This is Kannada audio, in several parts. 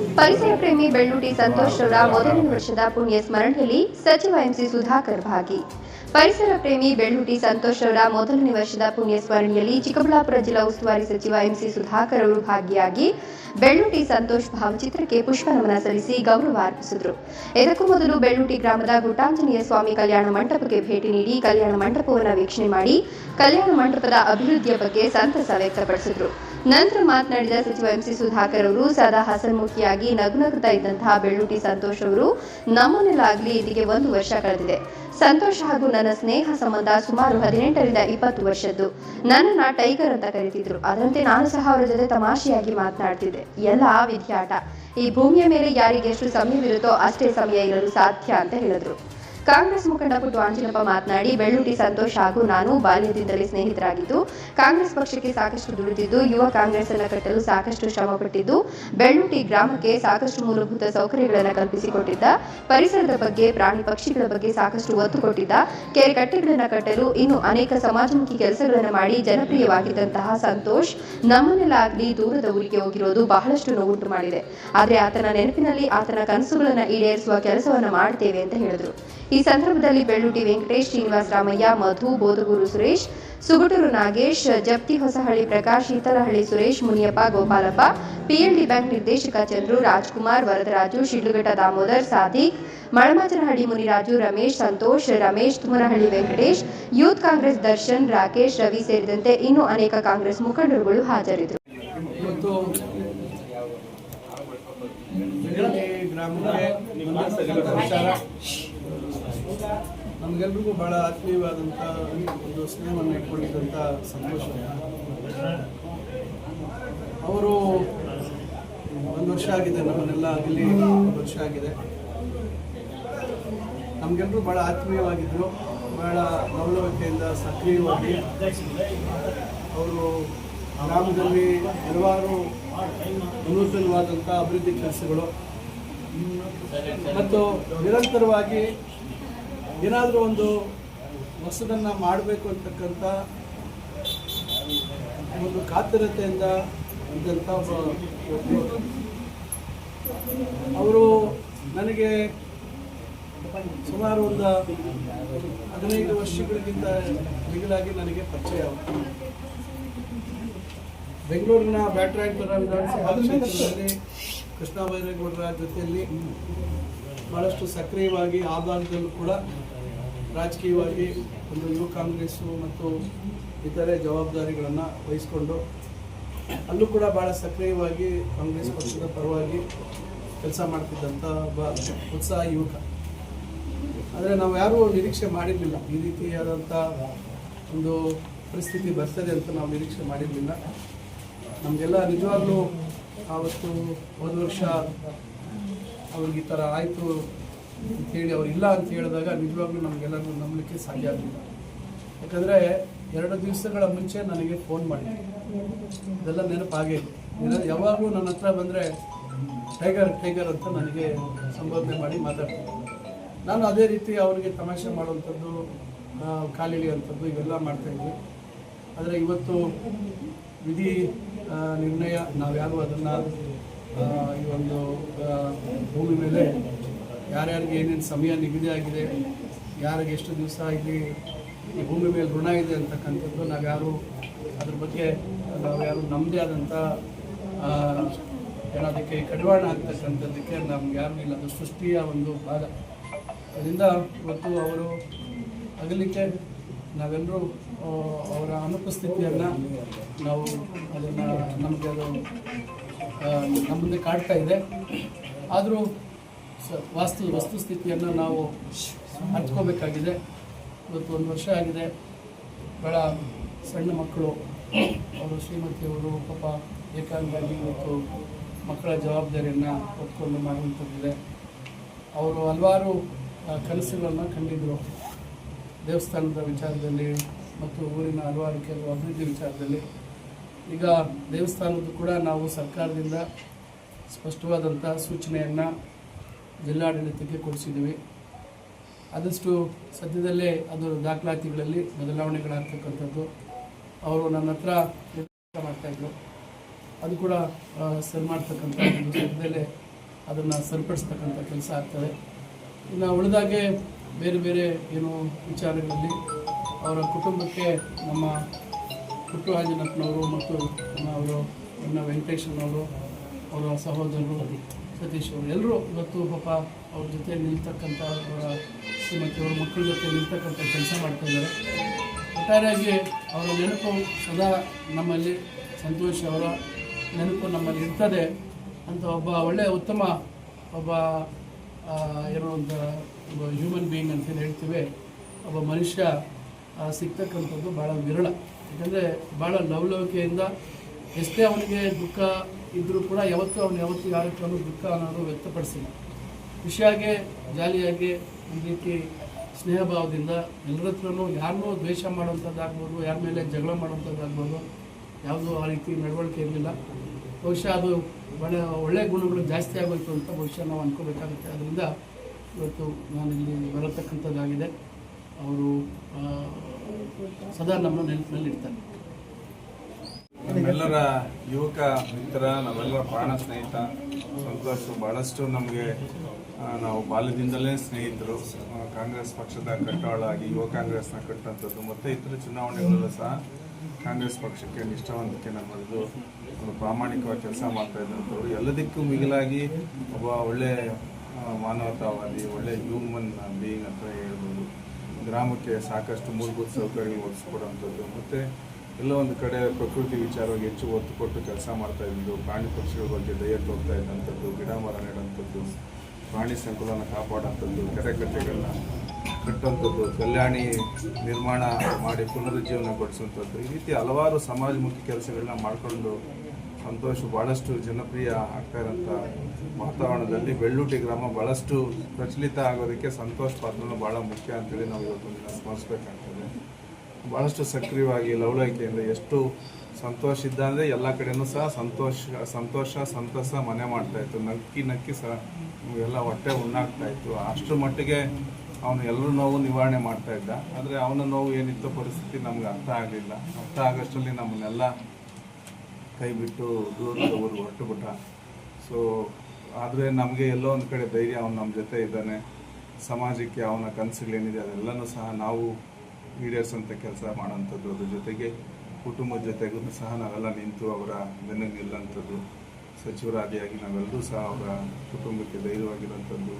ಪರಿಸರ ಪ್ರೇಮಿ ಬೆಳ್ಳುಟಿ ಸಂತೋಷ್ ರವರ ಮೊದಲನೇ ವರ್ಷದ ಪುಣ್ಯ ಸ್ಮರಣೆಯಲ್ಲಿ ಸಚಿವ ಎಂಸಿ ಸುಧಾಕರ್ ಭಾಗಿ. ಪರಿಸರ ಪ್ರೇಮಿ ಬೆಳ್ಳುಟಿ ಸಂತೋಷ್ ರವರ ಮೊದಲನೇ ವರ್ಷದ ಪುಣ್ಯ ಸ್ಮರಣೆಯಲ್ಲಿ ಚಿಕ್ಕಬಳ್ಳಾಪುರ ಜಿಲ್ಲಾ ಉಸ್ತುವಾರಿ ಸಚಿವ ಎಂಸಿ ಸುಧಾಕರ್ ಅವರು ಭಾಗಿಯಾಗಿ ಬೆಳ್ಳೂಟಿ ಸಂತೋಷ್ ಭಾವಚಿತ್ರಕ್ಕೆ ಪುಷ್ಪ ನಮನ ಸಲ್ಲಿಸಿ ಗೌರವ ಅರ್ಪಿಸಿದರು. ಇದಕ್ಕೂ ಮೊದಲು ಬೆಳ್ಳೂಟಿ ಗ್ರಾಮದ ಗುಟಾಂಜನೇಯ ಸ್ವಾಮಿ ಕಲ್ಯಾಣ ಮಂಟಪಕ್ಕೆ ಭೇಟಿ ನೀಡಿ ಕಲ್ಯಾಣ ಮಂಟಪವನ್ನು ವೀಕ್ಷಣೆ ಮಾಡಿ ಕಲ್ಯಾಣ ಮಂಟಪದ ಅಭಿವೃದ್ಧಿಯ ಬಗ್ಗೆ ಸಂತಸ ವ್ಯಕ್ತಪಡಿಸಿದರು. ನಂತರ ಮಾತನಾಡಿದ ಸಚಿವ ಎಂಸಿ ಸುಧಾಕರ್ ಅವರು, ಸದಾ ಹಸನ್ಮುಖಿಯಾಗಿ ನಗುನಗುತ್ತಾ ಇದ್ದಂತಹ ಬೆಳ್ಳುಟಿ ಸಂತೋಷ್ ಅವರು ನಮ್ಮನೆಲ್ಲಾಗ್ಲಿ ಇದಕ್ಕೆ ಒಂದು ವರ್ಷ ಕಳೆದಿದೆ. ಸಂತೋಷ್ ಹಾಗೂ ನನ್ನ ಸ್ನೇಹ ಸಂಬಂಧ ಸುಮಾರು ಹದಿನೆಂಟರಿಂದ ಇಪ್ಪತ್ತು ವರ್ಷದ್ದು. ನನ್ನನ್ನ ಟೈಗರ್ ಅಂತ ಕರೀತಿದ್ರು. ಅದರಂತೆ ನಾನು ಸಹ ಅವರ ಜೊತೆ ತಮಾಷೆಯಾಗಿ ಮಾತನಾಡ್ತಿದ್ದೆ. ಎಲ್ಲ ವಿದ್ಯಾಟ ಈ ಭೂಮಿಯ ಮೇಲೆ ಯಾರಿಗೆ ಎಷ್ಟು ಸಮಯವಿರುತ್ತೋ ಅಷ್ಟೇ ಸಮಯ ಇರಲು ಸಾಧ್ಯ ಅಂತ ಹೇಳಿದ್ರು. ಕಾಂಗ್ರೆಸ್ ಮುಖಂಡ ಪುಟ್ಟು ಆಂಜಿನಪ್ಪ ಮಾತನಾಡಿ ಬೆಳ್ಳೂಟಿ ಸಂತೋಷ್ ಹಾಗೂ ನಾನು ಬಾಲ್ಯದಿಂದಲೇ ಸ್ನೇಹಿತರಾಗಿದ್ದು, ಕಾಂಗ್ರೆಸ್ ಪಕ್ಷಕ್ಕೆ ಸಾಕಷ್ಟು ದುಡಿದಿದ್ದು, ಯುವ ಕಾಂಗ್ರೆಸ್ ಅನ್ನು ಕಟ್ಟಲು ಸಾಕಷ್ಟು ಶ್ರಮಪಟ್ಟಿದ್ದು ಬೆಳ್ಳೂಟಿ ಗ್ರಾಮಕ್ಕೆ ಸಾಕಷ್ಟು ಮೂಲಭೂತ ಸೌಕರ್ಯಗಳನ್ನು ಕಲ್ಪಿಸಿಕೊಟ್ಟಿದ್ದ, ಪರಿಸರದ ಬಗ್ಗೆ, ಪ್ರಾಣಿ ಪಕ್ಷಿಗಳ ಬಗ್ಗೆ ಸಾಕಷ್ಟು ಒತ್ತು ಕೊಟ್ಟಿದ್ದ, ಕೆರೆ ಕಟ್ಟೆಗಳನ್ನು ಕಟ್ಟಲು ಇನ್ನು ಅನೇಕ ಸಮಾಜಮುಖಿ ಕೆಲಸಗಳನ್ನು ಮಾಡಿ ಜನಪ್ರಿಯವಾಗಿದ್ದಂತಹ ಸಂತೋಷ್ ನಮ್ಮನ್ನೆಲ್ಲಾಗಲಿ ದೂರದ ಊರಿಗೆ ಹೋಗಿರೋದು ಬಹಳಷ್ಟು ನೋವುಂಟು ಮಾಡಿದೆ. ಆದರೆ ಆತನ ನೆನಪಿನಲ್ಲಿ ಆತನ ಕನಸುಗಳನ್ನು ಈಡೇರಿಸುವ ಕೆಲಸವನ್ನು ಮಾಡ್ತೇವೆ ಅಂತ ಹೇಳಿದರು. ಸಂದರ್ಭದಲ್ಲಿ ಬೆಳ್ಳುಟಿ ವೆಂಕಟೇಶ್, ಶ್ರೀನಿವಾಸ ರಾಮಯ್ಯ, ಮಧು, ಬೋಧಗೂರು ಸುರೇಶ್, ಸುಗುಟೂರು ನಾಗೇಶ್, ಜಪ್ತಿ ಹೊಸಹಳ್ಳಿ ಪ್ರಕಾಶ್ ಶೀತಲಹಳ್ಳಿ ಸುರೇಶ್, ಮುನಿಯಪ್ಪ, ಗೋಪಾಲಪ್ಪ, ಪಿಎಲ್ಡಿ ಬ್ಯಾಂಕ್ ನಿರ್ದೇಶಕ ಚಂದ್ರು, ರಾಜ್ಕುಮಾರ್, ವರದರಾಜು, ಶಿಡ್ಲಘಟ್ಟ ದಾಮೋದರ್, ಸಾದಿಕ್ ಮಳಮಾಚನಹಳ್ಳಿ ಮುನಿರಾಜು, ರಮೇಶ್, ಸಂತೋಷ್, ರಮೇಶ್, ತುಮನಹಳ್ಳಿ ವೆಂಕಟೇಶ್, ಯೂತ್ ಕಾಂಗ್ರೆಸ್ ದರ್ಶನ್, ರಾಕೇಶ್, ರವಿ ಸೇರಿದಂತೆ ಇನ್ನೂ ಅನೇಕ ಕಾಂಗ್ರೆಸ್ ಮುಖಂಡರುಗಳು ಹಾಜರಿದ್ದರು. ಗ್ರಾಮಕ್ಕೆ ವಿಚಾರ ನಮಗೆಲ್ರಿಗೂ ಬಹಳ ಆತ್ಮೀಯವಾದಂಥ ಒಂದು ಸ್ನೇಹವನ್ನು ಇಟ್ಕೊಂಡಿದ್ದಂಥ ಸಂತೋಷ. ಅವರು ಒಂದು ವರ್ಷ ಆಗಿದೆ, ನಮ್ಮನ್ನೆಲ್ಲ ಆಗಲಿ, ಒಂದು ವರ್ಷ ಆಗಿದೆ. ನಮಗೆಲ್ಲರೂ ಭಾಳ ಆತ್ಮೀಯವಾಗಿದ್ದರು ಭಾಳ ಗೌರವತೆಯಿಂದ ಸಕ್ರಿಯವಾಗಿ. ಅವರು ಗ್ರಾಮದಲ್ಲಿ ಹಲವಾರು ವಿನೂತನವಾದಂಥ ಅಭಿವೃದ್ಧಿ ಕೆಲಸಗಳು. ಮತ್ತು ನಿರಂತರವಾಗಿ ಏನಾದರೂ ಒಂದು ಹೊಸದನ್ನು ಮಾಡಬೇಕು ಅಂತಕ್ಕಂಥ ಒಂದು ಕಾತುರತೆಯಿಂದ ಇದ್ದಂಥ ಅವರು ನನಗೆ ಸುಮಾರು ಒಂದು ಹದಿನೈದು ವರ್ಷಗಳಿಗಿಂತ ಮಿಗಿಲಾಗಿ ನನಗೆ ಪರಿಚಯ ಬೆಂಗಳೂರಿನ ಬ್ಯಾಟ್ರಾಯಪುರ ವಿಧಾನಸಭಾ ಕೃಷ್ಣ ಬೈರೇಗೌಡರ ಜೊತೆಯಲ್ಲಿ ಭಾಳಷ್ಟು ಸಕ್ರಿಯವಾಗಿ ಆ ಭಾಗದಲ್ಲೂ ಕೂಡ ರಾಜಕೀಯವಾಗಿ ಒಂದು ಯುವ ಕಾಂಗ್ರೆಸ್ಸು ಮತ್ತು ಇತರೆ ಜವಾಬ್ದಾರಿಗಳನ್ನು ವಹಿಸಿಕೊಂಡು ಅಲ್ಲೂ ಕೂಡ ಭಾಳ ಸಕ್ರಿಯವಾಗಿ ಕಾಂಗ್ರೆಸ್ ಪಕ್ಷದ ಪರವಾಗಿ ಕೆಲಸ ಮಾಡ್ತಿದ್ದಂಥ ಒಬ್ಬ ಉತ್ಸಾಹ ಯುವಕ. ಆದರೆ ನಾವು ಯಾರೂ ನಿರೀಕ್ಷೆ ಮಾಡಿರಲಿಲ್ಲ. ಈ ರೀತಿಯಾದಂಥ ಒಂದು ಪರಿಸ್ಥಿತಿ ಬರ್ತದೆ ಅಂತ ನಾವು ನಿರೀಕ್ಷೆ ಮಾಡಿರಲಿಲ್ಲ. ನಮಗೆಲ್ಲ ನಿಜವಾಗ್ಲೂ ಆವತ್ತು ಹೋದ ವರ್ಷ ಅವ್ರಿಗೆ ಈ ಥರ ಆಯಿತು ಅಂತೇಳಿ ಅವ್ರು ಇಲ್ಲ ಅಂತ ಹೇಳಿದಾಗ ನಿಜವಾಗ್ಲೂ ನಮಗೆಲ್ಲರಿಗೂ ನಂಬಲಿಕ್ಕೆ ಸಾಧ್ಯ ಆಗಲಿಲ್ಲ. ಯಾಕಂದರೆ ಎರಡು ದಿವಸಗಳ ಮುಂಚೆ ನನಗೆ ಫೋನ್ ಮಾಡಿ. ಇದೆಲ್ಲ ನೆನಪಾಗೇ ಇನ್ನ- ಯಾವಾಗಲೂ ನನ್ನ ಹತ್ರ ಬಂದರೆ ಟೈಗರ್ ಟೈಗರ್ ಅಂತ ನನಗೆ ಸಂಬೋಧನೆ ಮಾಡಿ ಮಾತಾಡ್ತೀನಿ ನಾನು ಅದೇ ರೀತಿ ಅವರಿಗೆ ತಮಾಷೆ ಮಾಡುವಂಥದ್ದು ಕಾಲಿಳಿಯುವಂಥದ್ದು ಇವೆಲ್ಲ ಮಾಡ್ತಾಯಿದ್ವಿ ಆದರೆ ಇವತ್ತು ವಿಧಿ ನಿರ್ಣಯ ನಿರ್ಣಯ, ನಾವ್ಯಾರು ಅದನ್ನು ಈ ಒಂದು ಭೂಮಿ ಮೇಲೆ ಯಾರ್ಯಾರಿಗೆ ಏನೇನು ಸಮಯ ನಿಗದಿ ಆಗಿದೆ, ಯಾರಿಗೆ ಎಷ್ಟು ದಿವಸ ಇಲ್ಲಿ ಈ ಭೂಮಿ ಮೇಲೆ ಋಣ ಇದೆ ಅಂತಕ್ಕಂಥದ್ದು ನಾವು ಯಾರು ಅದ್ರ ಬಗ್ಗೆ ನಾವು ಯಾರು ನಮ್ಮದೇ ಆದಂಥ ಏನೋದಕ್ಕೆ ಕಡಿವಾಣ ಆಗ್ತಕ್ಕಂಥದ್ದಕ್ಕೆ ನಮ್ಗೆ ಯಾರು ಇಲ್ಲ. ಅದು ಸೃಷ್ಟಿಯ ಒಂದು ಭಾಗ. ಅದರಿಂದ ಇವತ್ತು ಅವರು ಅಗಲಿಕ್ಕೆ ನಾವೆಲ್ಲರೂ ಅವರ ಅನುಪಸ್ಥಿತಿಯನ್ನು ನಾವು ಅದನ್ನು ನಮಗೆ ಅದು ನಮ್ಮ ಕಾಡ್ತಾ ಇದೆ. ಆದರೂ ವಾಸ್ತು, ವಸ್ತುಸ್ಥಿತಿಯನ್ನು ನಾವು ಹಂಚ್ಕೋಬೇಕಾಗಿದೆ. ಇವತ್ತು ಒಂದು ವರ್ಷ ಆಗಿದೆ. ಬಹಳ ಸಣ್ಣ ಮಕ್ಕಳು. ಅವರು ಶ್ರೀಮತಿಯವರು, ಪಾಪ ಏಕಾಂಗಾಗಿ ಇವತ್ತು ಮಕ್ಕಳ ಜವಾಬ್ದಾರಿಯನ್ನು ಹೊತ್ಕೊಂಡು ಮಾಡುವಂಥದ್ದಿದೆ ಅವರು ಹಲವಾರು ಕನಸುಗಳನ್ನು ಕಂಡಿದ್ದರು ದೇವಸ್ಥಾನದ ವಿಚಾರದಲ್ಲಿ ಮತ್ತು ಊರಿನ ಹಲವಾರು ಕೆಲವು ಅಭಿವೃದ್ಧಿ ವಿಚಾರದಲ್ಲಿ ಈಗ ದೇವಸ್ಥಾನದ್ದು ಕೂಡ ನಾವು ಸರ್ಕಾರದಿಂದ ಸ್ಪಷ್ಟವಾದಂಥ ಸೂಚನೆಯನ್ನು ಜಿಲ್ಲಾಡಳಿತಕ್ಕೆ ಕೊಡಿಸಿದ್ದೀವಿ. ಆದಷ್ಟು ಸದ್ಯದಲ್ಲೇ ಅದು ದಾಖಲಾತಿಗಳಲ್ಲಿ ಬದಲಾವಣೆಗಳಾಗ್ತಕ್ಕಂಥದ್ದು. ಅವರು ನನ್ನ ಹತ್ರ ಮಾಡ್ತಾಯಿದ್ರು ಅದು ಕೂಡ ಸರಿ ಮಾಡ್ತಕ್ಕಂಥ ಸದ್ಯದಲ್ಲೇ ಅದನ್ನು ಸರಿಪಡಿಸ್ತಕ್ಕಂಥ ಕೆಲಸ ಆಗ್ತದೆ. ಇನ್ನು ಉಳಿದಾಗೆ ಬೇರೆ ಬೇರೆ ಏನು ವಿಚಾರಗಳಲ್ಲಿ ಅವರ ಕುಟುಂಬಕ್ಕೆ ನಮ್ಮ ಪುಟ್ಟರಾಜನಪ್ಪನವರು ಮತ್ತು ಅವರು ನನ್ನ ವೆಂಕಟೇಶನವರು, ಅವರ ಸಹೋದರರು ಸತೀಶ್ ಅವರು. ಎಲ್ಲರೂ ಇವತ್ತು ಪಾಪ ಅವ್ರ ಜೊತೆ ನಿಲ್ತಕ್ಕಂಥ ಅವರ ಅವರ ಮಕ್ಕಳ ಜೊತೆ ನಿಲ್ತಕ್ಕಂಥ ಕೆಲಸ ಮಾಡ್ತಾ ಇದ್ದಾರೆ. ಒಟ್ಟಾರೆಯಾಗಿ ಅವರ ನೆನಪು ಸದಾ ನಮ್ಮಲ್ಲಿ, ಸಂತೋಷ್ ಅವರ ನೆನಪು ನಮ್ಮಲ್ಲಿ ಇರ್ತದೆ ಅಂತ ಒಬ್ಬ ಒಳ್ಳೆಯ ಉತ್ತಮ ಒಬ್ಬ ಏನೋ ಒಂದು ಒಬ್ಬ ಹ್ಯೂಮನ್ ಬೀಯಿಂಗ್ ಅಂತ ಹೇಳ್ತೀವಿ, ಒಬ್ಬ ಮನುಷ್ಯ ಸಿಗ್ತಕ್ಕಂಥದ್ದು ಭಾಳ ವಿರಳ. ಯಾಕಂದರೆ ಭಾಳ ಲವಲವಿಕೆಯಿಂದ ಎಷ್ಟೇ ಅವನಿಗೆ ದುಃಖ ಇದ್ದರೂ ಕೂಡ ಯಾವತ್ತೂ ಅವನು ಯಾವತ್ತೂ ಯಾರಕ್ಕೂ ದುಃಖ ಅನ್ನೋದು ವ್ಯಕ್ತಪಡಿಸಿಲ್ಲ. ಖುಷಿಯಾಗಿ, ಜಾಲಿಯಾಗಿ ಈ ರೀತಿ ಸ್ನೇಹ ಭಾವದಿಂದ ಎಲ್ಲರ ಹತ್ರನೂ ಯಾರನ್ನೂ ದ್ವೇಷ ಮಾಡುವಂಥದ್ದಾಗ್ಬೋದು, ಯಾರ ಮೇಲೆ ಜಗಳ ಮಾಡುವಂಥದ್ದಾಗ್ಬೋದು, ಯಾವುದೂ ಆ ರೀತಿ ನಡವಳಿಕೆ ಇರಲಿಲ್ಲ. ಬಹುಶಃ ಅದು ಒಳ್ಳೆ ಒಳ್ಳೆಯ ಗುಣಗಳು ಜಾಸ್ತಿ ಆಗೋಯ್ತು ಅಂತ ಬಹುಶಃ ನಾವು ಅನ್ಕೋಬೇಕಾಗುತ್ತೆ. ಅದರಿಂದ ಇವತ್ತು ನಾನು ಇಲ್ಲಿ ಬರತಕ್ಕಂಥದ್ದಾಗಿದೆ. ಅವರು ಸದಾ ನಮ್ಮ ನೆನಪಿನಲ್ಲಿರ್ತಾರೆ ನಮ್ಮೆಲ್ಲರ ಯುವಕ ಮಿತ್ರ ನಾವೆಲ್ಲರ ಪ್ರಾಣ ಸ್ನೇಹಿತ ಸಂತೋಷ್ ಬಹಳಷ್ಟು ನಮಗೆ ನಾವು ಬಾಲ್ಯದಿಂದಲೇ ಸ್ನೇಹಿತರು. ಕಾಂಗ್ರೆಸ್ ಪಕ್ಷದ ಕಟ್ಟಾಳಾಗಿ ಯುವ ಕಾಂಗ್ರೆಸ್ನ ಕಟ್ಟುವಂಥದ್ದು ಮತ್ತು ಇತರ ಚುನಾವಣೆಗಳಲ್ಲೂ ಸಹ ಕಾಂಗ್ರೆಸ್ ಪಕ್ಷಕ್ಕೆ ನಿಷ್ಠಾವಂತಿಕೆ ನಮ್ಮದು ಒಂದು ಪ್ರಾಮಾಣಿಕವಾಗಿ ಕೆಲಸ ಮಾಡ್ತಾ ಇದ್ದಂಥವ್ರು. ಎಲ್ಲದಕ್ಕೂ ಮಿಗಿಲಾಗಿ ಒಬ್ಬ ಒಳ್ಳೆ ಆ, ಮಾನವತಾವಾದಿ, ಒಳ್ಳೆ ಹ್ಯೂಮನ್ ಬೀಯಿಂಗ್ ಅಂತ ಹೇಳ್ಬೋದು. ಗ್ರಾಮಕ್ಕೆ ಸಾಕಷ್ಟು ಮೂಲಭೂತ ಸೌಕರ್ಯಗಳು ಒದಗಿಸ್ಕೊಡುವಂಥದ್ದು ಮತ್ತು ಎಲ್ಲ ಒಂದು ಕಡೆ ಪ್ರಕೃತಿ ವಿಚಾರವಾಗಿ ಹೆಚ್ಚು ಒತ್ತು ಕೊಟ್ಟು ಕೆಲಸ ಮಾಡ್ತಾ ಇದ್ದು ಪ್ರಾಣಿ ಪಕ್ಷಿಗಳ ಬಗ್ಗೆ ದಯ ತೋರ್ತಾ ಇದ್ದಂಥದ್ದು, ಗಿಡ ಮರ ನೆಡುವಂಥದ್ದು ಪ್ರಾಣಿ ಸಂಕುಲನ ಕಾಪಾಡೋಂಥದ್ದು, ಕೆರೆ ಕಟ್ಟೆಗಳನ್ನ ಕಟ್ಟುವಂಥದ್ದು ಕಲ್ಯಾಣಿ ನಿರ್ಮಾಣ ಮಾಡಿ ಪುನರುಜ್ಜೀವನಗೊಳಿಸುವಂಥದ್ದು ಈ ರೀತಿ ಹಲವಾರು ಸಮಾಜಮುಖಿ ಕೆಲಸಗಳನ್ನ ಮಾಡಿಕೊಂಡು ಸಂತೋಷ್ ಭಾಳಷ್ಟು ಜನಪ್ರಿಯ ಆಗ್ತಾ ಇರೋಂಥ ವಾತಾವರಣದಲ್ಲಿ ಬೆಳ್ಳೂಟಿ ಗ್ರಾಮ ಭಾಳಷ್ಟು ಪ್ರಚಲಿತ ಆಗೋದಕ್ಕೆ ಸಂತೋಷ್ ಪಾತ್ರನೂ ಭಾಳ ಮುಖ್ಯ ಅಂತೇಳಿ ನಾವು ಇವತ್ತು ದಿನ ಸ್ಮರಿಸ್ಬೇಕಾಗ್ತದೆ. ಭಾಳಷ್ಟು ಸಕ್ರಿಯವಾಗಿ ಲವಲವಿಕೆಯಿಂದ ಎಷ್ಟು ಸಂತೋಷ ಇದ್ದ ಅಂದರೆ ಎಲ್ಲ ಕಡೆಯೂ ಸಹ ಸಂತೋಷ ಸಂತೋಷ, ಸಂತಸ ಮನೆ ಮಾಡ್ತಾ ಇತ್ತು. ನಕ್ಕಿ ನಕ್ಕಿ ಸಹ ಎಲ್ಲ ಹೊಟ್ಟೆ ಉಣ್ಣಾಗ್ತಾ ಇತ್ತು. ಅಷ್ಟು ಮಟ್ಟಿಗೆ ಅವನು ಎಲ್ಲರೂ ನೋವು ನಿವಾರಣೆ ಮಾಡ್ತಾ ಇದ್ದ. ಆದರೆ ಅವನ ನೋವು ಏನಿತ್ತು ಪರಿಸ್ಥಿತಿ ನಮ್ಗೆ ಅರ್ಥ ಆಗಲಿಲ್ಲ. ಅರ್ಥ ಆಗೋಷ್ಟರಲ್ಲಿ ನಮ್ಮನ್ನೆಲ್ಲ ಕೈ ಬಿಟ್ಟು ದೂರದ ಊರಿಗೆ ಹೊರಟು ಬಿಟ್ಟ ಸೊ ಆದರೆ ನಮಗೆ ಎಲ್ಲೋ ಒಂದು ಕಡೆ ಧೈರ್ಯ, ಅವನು ನಮ್ಮ ಜೊತೆ ಇದ್ದಾನೆ. ಸಮಾಜಕ್ಕೆ ಅವನ ಕನಸುಗಳೇನಿದೆ ಅದೆಲ್ಲನೂ ಸಹ ನಾವು ಈಡೇರಿಸೋಂಥ ಕೆಲಸ ಮಾಡೋಂಥದ್ದು. ಅದ್ರ ಜೊತೆಗೆ ಕುಟುಂಬದ ಜೊತೆಗೂ ಸಹ ನಾವೆಲ್ಲ ನಿಂತು ಅವರ ಬೆನ್ನಿಗೆ ನಿಲ್ಲಂಥದ್ದು ಸಚಿವರಾದಿಯಾಗಿ ನಾವೆಲ್ಲರೂ ಸಹ ಅವರ ಕುಟುಂಬಕ್ಕೆ ಧೈರ್ಯವಾಗಿರೋಂಥದ್ದು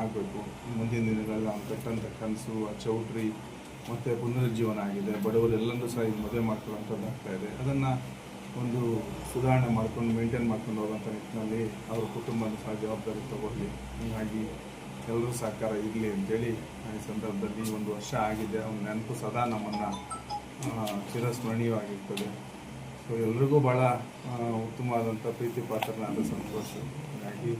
ಆಗಬೇಕು. ಮುಂದಿನ ದಿನಗಳಲ್ಲಿ ಅವ್ನು ಕಟ್ಟಂಥ ಕನಸು, ಆ ಚೌಟ್ರಿ ಮತ್ತು ಪುನರುಜ್ಜೀವನ ಆಗಿದೆ. ಬಡವರೆಲ್ಲರೂ ಸಹ ಈಗ ಮದುವೆ ಮಾಡ್ಕೊಳ್ಳೋಂಥದ್ದು ಆಗ್ತಾಯಿದೆ ಅದನ್ನು ಒಂದು ಸುಧಾರಣೆ ಮಾಡ್ಕೊಂಡು ಮೇಂಟೈನ್ ಮಾಡ್ಕೊಂಡು ಹೋಗೋಂಥ ನಿಟ್ಟಿನಲ್ಲಿ ಅವ್ರ ಕುಟುಂಬನ ಸಹ ಜವಾಬ್ದಾರಿ ತಗೊಳ್ಳಿ ಹೀಗಾಗಿ ಎಲ್ಲರೂ ಸಹಕಾರ ಇರಲಿ ಅಂತೇಳಿ ಈ ಸಂದರ್ಭದಲ್ಲಿ ಒಂದು ವರ್ಷ ಆಗಿದೆ. ಅವ್ನ ನೆನಪು ಸದಾ ನಮ್ಮನ್ನು ಚಿರಸ್ಮರಣೀಯವಾಗಿರ್ತದೆ. ಸೊ ಎಲ್ರಿಗೂ ಭಾಳ ಉತ್ತಮವಾದಂಥ ಪ್ರೀತಿ ಪಾತ್ರನಾದ ಸಂತೋಷ. ಹಾಗಾಗಿ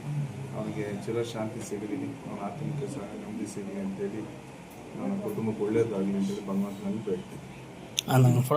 ಅವನಿಗೆ ಚಿರಶಾಂತಿ ಸಿಗಲಿ ಅವನ ಆತ್ಮಕ್ಕೆ ಸಹ ನೆಮ್ಮದಿ ಸಿಗಲಿ ಅಂತೇಳಿ ನನ್ನ ಕುಟುಂಬಕ್ಕೆ ಒಳ್ಳೆಯದಾಗಲಿ ಅಂತೇಳಿ ಭಗವಂತನಲ್ಲಿ ಬೇಡ್ತೀನಿ.